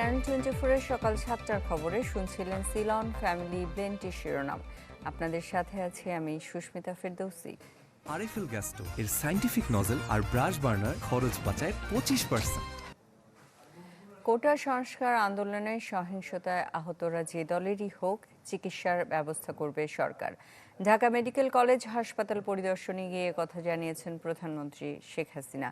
Channel twenty ফোরের সকাল সাতটার খবরে শুনছিলেন সিলন ফ্যামিলি ব্লেন্টি শিরোনাম। আপনাদের সাথে আছি আমি সুস্মিতা ফেরদৌসি। আরএফএল গ্যাস্টো, এর সাইন্টিফিক নজেল আর ব্রাশ বার্নার খরচ বাঁচায় পঁচিশ পার্সেন্ট কোটা সংস্কার আন্দোলনে সহিংসতায় আহতরা যে দলেরই হোক, চিকিৎসার ব্যবস্থা করবে সরকার। ঢাকা মেডিকেল কলেজ হাসপাতাল পরিদর্শনে গিয়ে কথা জানিয়েছেন প্রধানমন্ত্রী শেখ হাসিনা।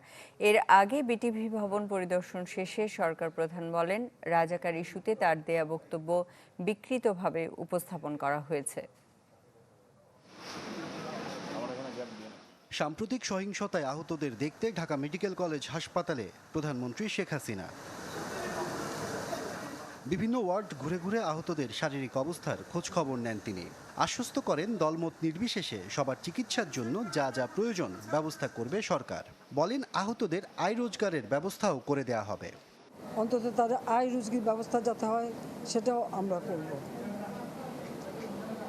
এর আগে বিটিভি ভবন পরিদর্শন শেষে সরকার প্রধান বলেন, রাজাকার ইস্যুতে তার দেয়া বক্তব্য বিকৃতভাবে উপস্থাপন করা হয়েছে। সাম্প্রতিক সহিংসতায় আহতদের দেখতে ঢাকা মেডিকেল কলেজ হাসপাতালে প্রধানমন্ত্রী শেখ হাসিনা। বিভিন্ন ওয়ার্ড ঘুরে ঘুরে আহতদের শারীরিক অবস্থার খোঁজ খবর নেন তিনি। আশ্বস্ত করেন, দলমত নির্বিশেষে সবার চিকিৎসার জন্য যা যা প্রয়োজন ব্যবস্থা করবে সরকার। বলেন, আহতদের আয় রোজগারের ব্যবস্থাও করে দেয়া হবে। অন্তত তাদের আয় রুজির ব্যবস্থা যাতে হয়, সেটাও আমরা করব।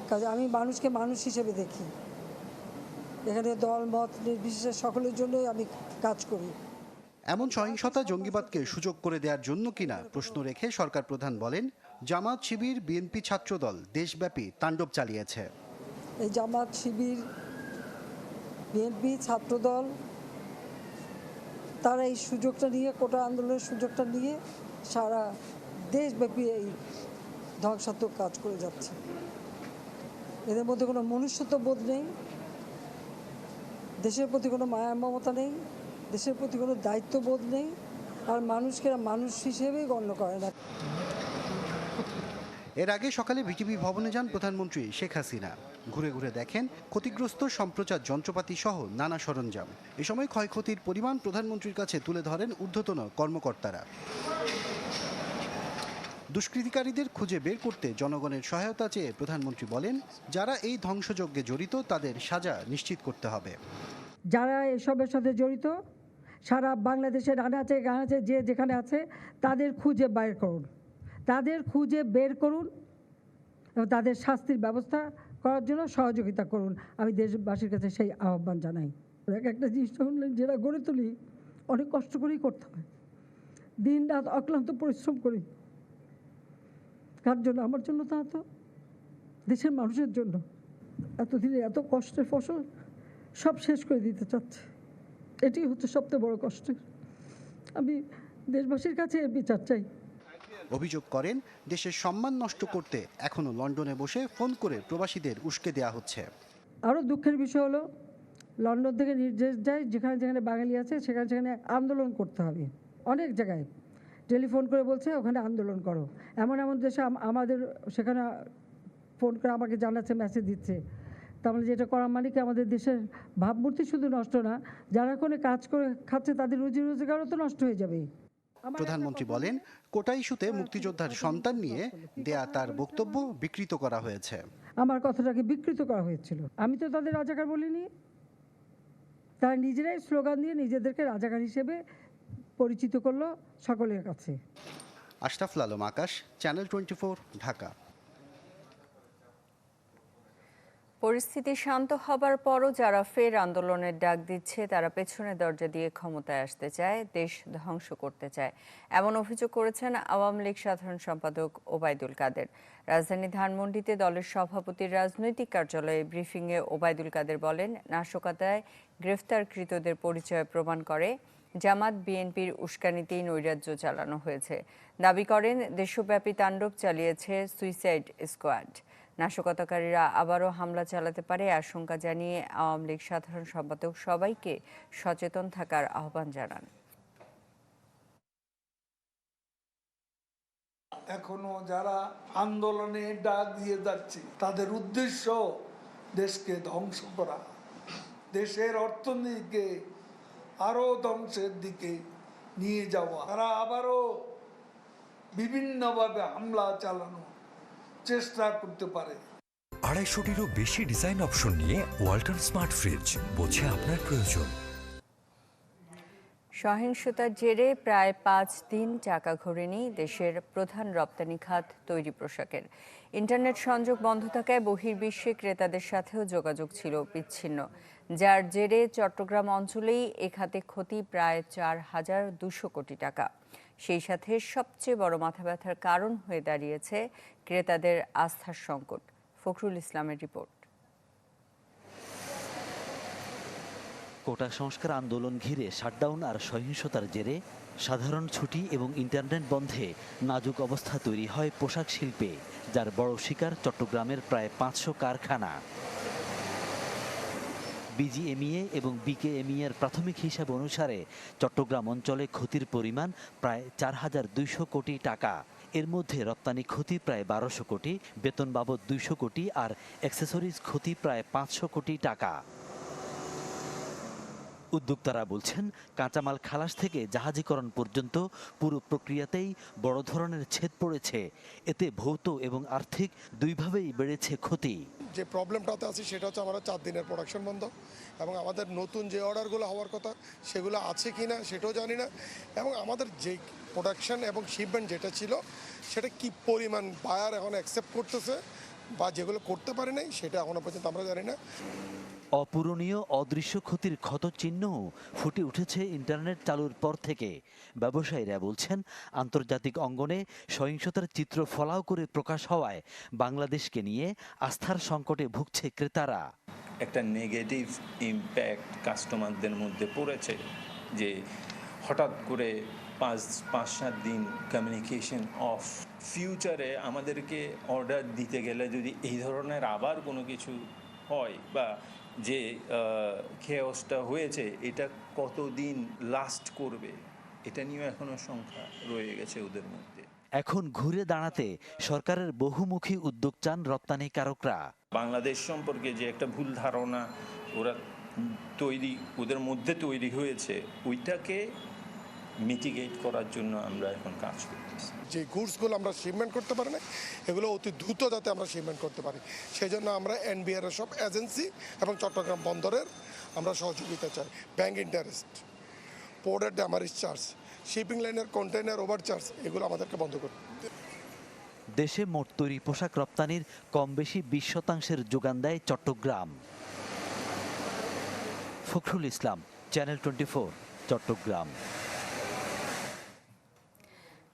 কাজে আমি মানুষকে মানুষ হিসেবে দেখি। এখানে দল মত নির্বিশেষে সকলের জন্যই আমি কাজ করি। এমন সহিংসতা জঙ্গিবাদকে সুযোগ করে দেওয়ার জন্য কিনা প্রশ্ন রেখে সরকার প্রধান বলেন, জামাত শিবির, বিএনপি ছাত্রদল দেশব্যাপী তাণ্ডব চালিয়েছে। এই জামাত শিবির, বিএনপি ছাত্রদল, তারা এই সুযোগটা নিয়ে, কোটা আন্দোলনের সুযোগটা নিয়ে সারা দেশব্যাপী এই ধ্বংসাত্মক কাজ করে যাচ্ছে। এদের মধ্যে কোনো মনুষ্যত্ব বোধ নেই, দেশের প্রতি কোনো মায়া মমতা নেই দেশের প্রতি কোনো দায়িত্ববোধ নেই আর মানুষকে মানুষ হিসেবেই গণ্য করে না। এর আগে সকালে বিটিভি ভবনে যান প্রধানমন্ত্রী শেখ হাসিনা। ঘুরে ঘুরে দেখেন ক্ষতিগ্রস্ত সম্প্রচার যন্ত্রপাতি সহ নানা সরঞ্জাম। এ সময় ক্ষয়ক্ষতির পরিমাণ প্রধানমন্ত্রীর কাছে তুলে ধরেন ঊর্ধ্বতন কর্মকর্তারা। দুষ্কৃতিকারীদের খুঁজে বের করতে জনগণের সহায়তা চেয়ে প্রধানমন্ত্রী বলেন যারা এই ধ্বংসযজ্ঞে জড়িত তাদের সাজা নিশ্চিত করতে হবে। যারা এসবের সাথে জড়িত সারা বাংলাদেশের আনাচে গানাচে যে যেখানে আছে, তাদের খুঁজে বের করুন। তাদের খুঁজে বের করুন এবং তাদের শাস্তির ব্যবস্থা করার জন্য সহযোগিতা করুন। আমি দেশবাসীর কাছে সেই আহ্বান জানাই। এক একটা জিনিস যেটা গড়ে তুলি, অনেক কষ্ট করেই করতে হয়। দিন রাত অক্লান্ত পরিশ্রম করি। কার জন্য? আমার জন্য তা তো। দেশের মানুষের জন্য। এতদিনে এত কষ্টের ফসল সব শেষ করে দিতে চাচ্ছে। এটি হচ্ছে সবচেয়ে বড় কষ্ট আমি দেশবাসীর কাছে এর বিচার চাই। অভিযোগ করেন দেশের সম্মান নষ্ট করতে এখনও লন্ডনে বসে ফোন করে প্রবাসীদের উস্কে দেওয়া হচ্ছে। আরও দুঃখের বিষয় হলো লন্ডন থেকে নির্দেশ দেয় যেখানে যেখানে বাঙালি আছে সেখানে সেখানে আন্দোলন করতে হবে। অনেক জায়গায় টেলিফোন করে বলছে ওখানে আন্দোলন করো। এমন এমন দেশে আমাদের সেখানে ফোন করে আমাকে জানাচ্ছে মেসেজ দিচ্ছে। তাহলে যেটা করা মানে কি আমাদের দেশের ভাবমূর্তি শুধু নষ্ট না যারা কোনো কাজ করে খাচ্ছে তাদের রুজি রোজগারও তো নষ্ট হয়ে যাবে। আমার প্রধানমন্ত্রী বলেন কোটা ইস্যুতে মুক্তিযোদ্ধার সন্তান নিয়ে দেয়া তার বক্তব্য বিকৃত করা হয়েছে। আমার কথাটাকে বিকৃত করা হয়েছিল। আমি তো তাদের রাজাকার বলিনি। তারা নিজেরাই স্লোগান দিয়ে নিজেদেরকে রাজাকার হিসেবে পরিচিত করল সকলের কাছে। Ashraful Alam Akash channel twenty Dhaka. পরিস্থিতি শান্ত হবার পরও যারা ফের আন্দোলনের ডাক দিচ্ছে, তারা পেছনের দরজা দিয়ে ক্ষমতায় আসতে চায়, দেশ ধ্বংস করতে চায়। এমন অভিযোগ করেছেন আওয়ামী লীগ সাধারণ সম্পাদক ওবায়দুল কাদের। রাজধানী ধানমন্ডিতে দলের সভাপতির রাজনৈতিক কার্যালয়ে ব্রিফিংয়ে ওবায়দুল কাদের বলেন, নাশকতায় গ্রেফতারকৃতদের পরিচয় প্রমাণ করে জামাত বিএনপির উস্কানিতেই নৈরাজ্য চালানো হয়েছে। দাবি করেন, দেশব্যাপী তাণ্ডব চালিয়েছে সুইসাইড স্কোয়াড। নাশকতাকারীরা আবারও হামলা চালাতে পারে। আশঙ্কা জানিয়ে আওয়ামী লীগ সাধারণ সম্পাদক সবাইকে সচেতন থাকার আহ্বান জানান। এখনও যারা আন্দোলনে ডাক দিয়ে যাচ্ছে, তাদের উদ্দেশ্য দেশকে ধ্বংস করা। দেশের অর্থনীতিকে আরও ধ্বংসের দিকে নিয়ে যাওয়া। তারা আবারও বিভিন্নভাবে হামলা চালানো চেষ্টা করতে পারে। আড়াইশোটিরও বেশি ডিজাইন অপশন নিয়ে ওয়াল্টন স্মার্ট ফ্রিজ বোঝে আপনার প্রয়োজন। সহিংসতার জেরে প্রায় পাঁচ দিন চাকা ঘোরেনি দেশের প্রধান রপ্তানি খাত তৈরি পোশাকের। ইন্টারনেট সংযোগ বন্ধ থাকায় বহির্বিশ্বে ক্রেতাদের সাথেও যোগাযোগ ছিল বিচ্ছিন্ন। যার জেরে চট্টগ্রাম অঞ্চলেই এ খাতে ক্ষতি প্রায় চার হাজার দুশো কোটি টাকা। সেই সাথে সবচেয়ে বড় মাথা ব্যথার কারণ হয়ে দাঁড়িয়েছে ক্রেতাদের আস্থার সংকট। ফখরুল ইসলামের রিপোর্ট। কোটা সংস্কার আন্দোলন ঘিরে শাটডাউন আর সহিংসতার জেরে সাধারণ ছুটি এবং ইন্টারনেট বন্ধে নাজুক অবস্থা তৈরি হয় পোশাক শিল্পে, যার বড় শিকার চট্টগ্রামের প্রায় পাঁচশো কারখানা। বিজিএমইএ এবং বিকেএমইএর প্রাথমিক হিসাব অনুসারে চট্টগ্রাম অঞ্চলে ক্ষতির পরিমাণ প্রায় চার হাজার দুইশো কোটি টাকা। এর মধ্যে রপ্তানি ক্ষতি প্রায় বারোশো কোটি, বেতন বাবদ দুইশো কোটি আর অ্যাক্সেসরিজ ক্ষতি প্রায় পাঁচশো কোটি টাকা। উদ্যোক্তারা বলছেন, কাঁচামাল খালাস থেকে জাহাজীকরণ পর্যন্ত পুরো প্রক্রিয়াতেই বড় ধরনের ছেদ পড়েছে। এতে ভৌত এবং আর্থিক দুইভাবেই বেড়েছে ক্ষতি। যে প্রবলেমটাতে আছি সেটা হচ্ছে আমরা চার দিনের প্রোডাকশন বন্ধ এবং আমাদের নতুন যে অর্ডারগুলো হওয়ার কথা, সেগুলো আছে কি না সেটাও জানি না এবং আমাদের যে প্রোডাকশন এবং শিপমেন্ট যেটা ছিল, সেটা কি পরিমাণ বায়ার এখন অ্যাকসেপ্ট করতেছে বা যেগুলো করতে পারে নাই, সেটা এখনও পর্যন্ত আমরা জানি না। অপূরণীয় অদৃশ্য ক্ষতির ক্ষতচিহ্নও ফুটে উঠেছে ইন্টারনেট চালুর পর থেকে। ব্যবসায়ীরা বলছেন, আন্তর্জাতিক অঙ্গনে সহিংসতার চিত্র ফলাও করে প্রকাশ হওয়ায় বাংলাদেশকে নিয়ে আস্থার সংকটে ভুগছে ক্রেতারা। একটা নেগেটিভ ইম্প্যাক্ট কাস্টমারদের মধ্যে পড়েছে যে হঠাৎ করে পাঁচ পাঁচ, সাত দিন কমিউনিকেশন অফ ফিউচারে আমাদেরকে অর্ডার দিতে গেলে যদি এই ধরনের আবার কোনো কিছু হয় বা যে খেয়সটা হয়েছে এটা কতদিন লাস্ট করবে? এটা নিয়েও এখনও সংখ্যা রয়ে গেছে ওদের মধ্যে। এখন ঘুরে দাঁড়াতে সরকারের বহুমুখী উদ্যোগ চান রপ্তানিকারকরা। বাংলাদেশ সম্পর্কে যে একটা ভুল ধারণা ওরা তৈরি ওদের মধ্যে তৈরি হয়েছে ওইটাকে মিটিগেট করার জন্য আমরা এখন কাজ করতেছি। যে গুডসগুলো আমরা শিপমেন্ট করতে পারি না এগুলো অতি দ্রুত যাতে আমরা শিপমেন্ট করতে পারি। সেই জন্য আমরা এনবিআর এর সব এজেন্সি এবং চট্টগ্রাম বন্দরের আমরা সহযোগিতা চাই। ব্যাংক ইন্টারেস্ট পোর্টের ড্যামারিজ চার্জ শিপিং লাইনের কন্টেনার ওভার চার্জ এগুলো আমাদেরকে বন্ধ করতে দেশে মোট তৈরি পোশাক রপ্তানির কম বেশি বিশ শতাংশের যোগান দেয় Chattogram. Fakhrul Islam channel twenty Chattogram.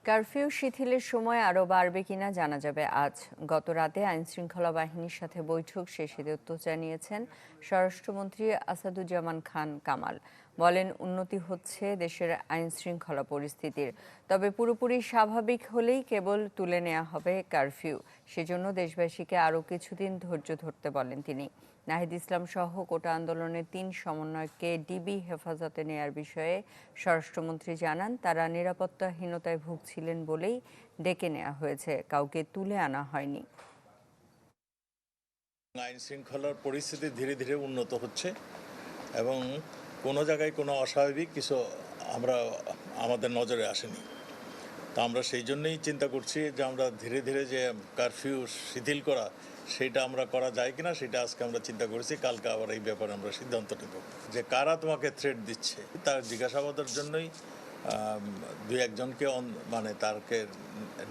Curfew শিথিলের সময় আরও বাড়বে কিনা জানা যাবে আজ। গত রাতে আইনশৃঙ্খলা বাহিনীর সাথে বৈঠক শেষে তথ্য জানিয়েছেন স্বরাষ্ট্রমন্ত্রী আসাদুজ্জামান খান কামাল। বলেন, উন্নতি হচ্ছে দেশের আইন শৃঙ্খলা পরিস্থিতির। তবে পুরোপুরি স্বাভাবিক হলেই কেবল তুলে নেওয়া হবে কারফিউ। সেজন্য দেশবাসীকে আরও কিছুদিন ধৈর্য ধরতে বলেন তিনি। নাহিদ ইসলাম সহ কোটা আন্দোলনের তিন সমন্বয়কে ডিবি হেফাজতে নেয়ার বিষয়ে স্বরাষ্ট্রমন্ত্রী জানান, তারা নিরাপত্তাহীনতায় ভুগছিলেন বলেই ডেকে নেওয়া হয়েছে। কাউকে তুলে আনা হয়নি। আইন শৃঙ্খলার পরিস্থিতি ধীরে ধীরে উন্নত হচ্ছে এবং কোনো জায়গায় কোনো অস্বাভাবিক কিছু আমরা, আমাদের নজরে আসেনি। তা আমরা সেই জন্যই চিন্তা করছি যে আমরা ধীরে ধীরে যে কারফিউ শিথিল করা, সেটা আমরা করা যায় কিনা সেটা আজকে আমরা চিন্তা করেছি, কালকে আবার এই ব্যাপারে আমরা সিদ্ধান্ত নেব। যে কারা তোমাকে থ্রেট দিচ্ছে, তার জিজ্ঞাসাবাদের জন্যই দুই একজনকে মানে তারকে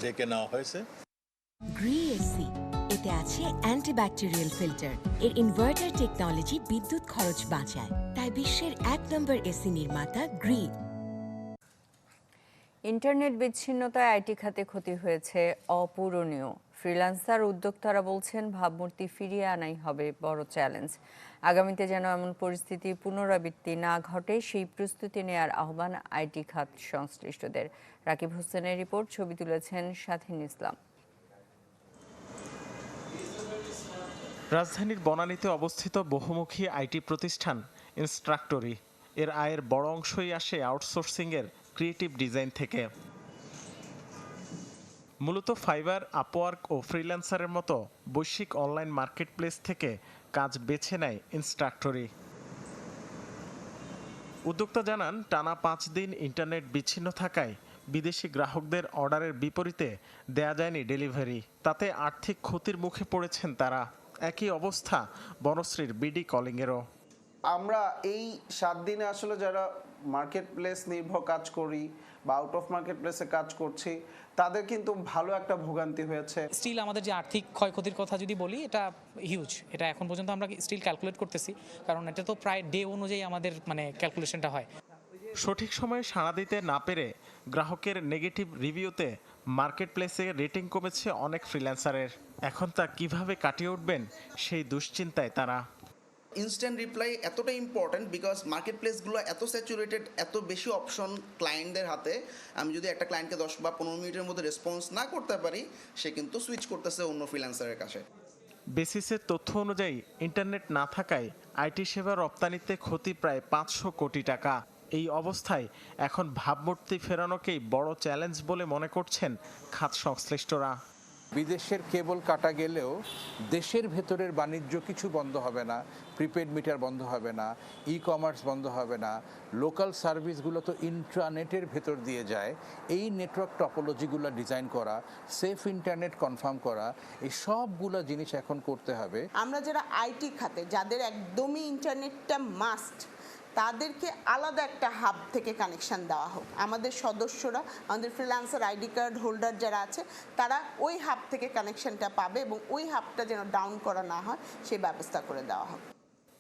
ডেকে নেওয়া হয়েছে। এতে আছে অ্যান্টিব্যাকটেরিয়াল ফিল্টার এর ইনভার্টার টেকনোলজি বিদ্যুৎ খরচ বাঁচায়। তাই বিশ্বের এক নম্বর এসি নির্মাতা গ্রি ইন্টারনেট বিচ্ছিন্নতায় আইটি খাতে ক্ষতি হয়েছে অপূরণীয়। ফ্রিল্যান্সার উদ্যোক্তারা বলছেন ভাবমূর্তি ফিরিয়ে আনাই হবে বড় চ্যালেঞ্জ। আগামীতে যেন এমন পরিস্থিতি পুনরাবৃত্তি না ঘটে সেই প্রস্তুতি নেয়ার আহ্বান আইটি খাত সংশ্লিষ্টদের। রাকিব হোসেনের রিপোর্ট ছবি তুলেছেন স্বাধীন ইসলাম। রাজধানীর বনানীতে অবস্থিত বহুমুখী আইটি প্রতিষ্ঠান ইনস্ট্রাক্টরি। এর আয়ের বড় অংশই আসে আউটসোর্সিংয়ের ক্রিয়েটিভ ডিজাইন থেকে। মূলত ফাইবার, আপওয়ার্ক ও ফ্রিল্যান্সারের মতো বৈশ্বিক অনলাইন মার্কেটপ্লেস থেকে কাজ বেছে নেয় ইনস্ট্রাক্টরি। উদ্যোক্তা জানান, টানা পাঁচ দিন ইন্টারনেট বিচ্ছিন্ন থাকায় বিদেশি গ্রাহকদের অর্ডারের বিপরীতে দেয়া যায়নি ডেলিভারি। তাতে আর্থিক ক্ষতির মুখে পড়েছেন তারা। একই অবস্থা বনশ্রীর বিডি কলিংয়েরও। আমরা এই সাত দিনে আসলে যারা মার্কেট প্লেস নির্ভর কাজ করি বা আউট অফ মার্কেট প্লেসে কাজ করছি তাদের কিন্তু ভালো একটা ভোগান্তি হয়েছে। স্টিল আমাদের যে আর্থিক ক্ষয়ক্ষতির কথা যদি বলি এটা হিউজ এটা এখন পর্যন্ত আমরা স্টিল ক্যালকুলেট করতেছি কারণ এটা তো প্রায় ডে অনুযায়ী আমাদের মানে ক্যালকুলেশনটা হয়। সঠিক সময়ে সাড়া দিতে না পেরে গ্রাহকের নেগেটিভ রিভিউতে মার্কেট প্লেসে রেটিং কমেছে অনেক ফ্রিল্যান্সারের এখন তা কীভাবে কাটিয়ে উঠবেন সেই দুশ্চিন্তায় তারা ইনস্ট্যান্ট রিপ্লাই এতটা ইম্পর্ট্যান্ট বিকজ মার্কেট প্লেসগুলো এত স্যাচুরেটেড এত বেশি অপশন ক্লায়েন্টদের হাতে, আমি যদি একটা ক্লায়েন্টকে দশ বা পনেরো মিনিটের মধ্যে রেসপন্স না করতে পারি, সে কিন্তু সুইচ করতেছে অন্য ফ্রিল্যান্সারের কাছে। বেসিসের তথ্য অনুযায়ী ইন্টারনেট না থাকায় আইটি সেবা রপ্তানিতে ক্ষতি প্রায় পাঁচশো কোটি টাকা। এই অবস্থায় এখন ভাবমূর্তি ফেরানোকেই বড় চ্যালেঞ্জ বলে মনে করছেন খাত সংশ্লিষ্টরা। বিদেশের কেবল কাটা গেলেও দেশের ভেতরের বাণিজ্য কিছু বন্ধ হবে না প্রিপেড মিটার বন্ধ হবে না ই কমার্স বন্ধ হবে না লোকাল সার্ভিসগুলো তো ইন্ট্রানেটের ভেতর দিয়ে যায়। এই নেটওয়ার্ক টপোলজিগুলো ডিজাইন করা সেফ ইন্টারনেট কনফার্ম করা, এই সবগুলো জিনিস এখন করতে হবে। আমরা যারা আইটি খাতে, যাদের একদমই ইন্টারনেটটা মাস্ট তাদেরকে আলাদা একটা হাব থেকে কানেকশন দেওয়া হোক। আমাদের সদস্যরা, আমাদের ফ্রিল্যান্সার আইডি কার্ড হোল্ডার যারা আছে, তারা ওই হাব থেকে কানেকশনটা পাবে এবং ওই হাবটা যেন ডাউন করা না হয়, সেই ব্যবস্থা করে দেওয়া হোক।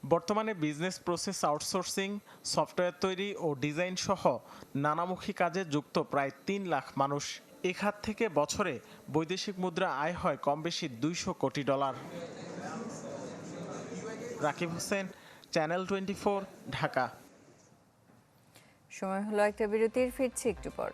বর্তমানে বিজনেস প্রসেস আউটসোর্সিং সফটওয়্যার তৈরি ও ডিজাইন সহ নানামুখী কাজে যুক্ত প্রায় তিন লাখ মানুষ। এ খাত থেকে বছরে বৈদেশিক মুদ্রা আয় হয় কম বেশি দুইশো কোটি dollar. Rakib Hossain channel twenty Dhaka সময় হলো একটা বিরতির ফিরছি একটু পর।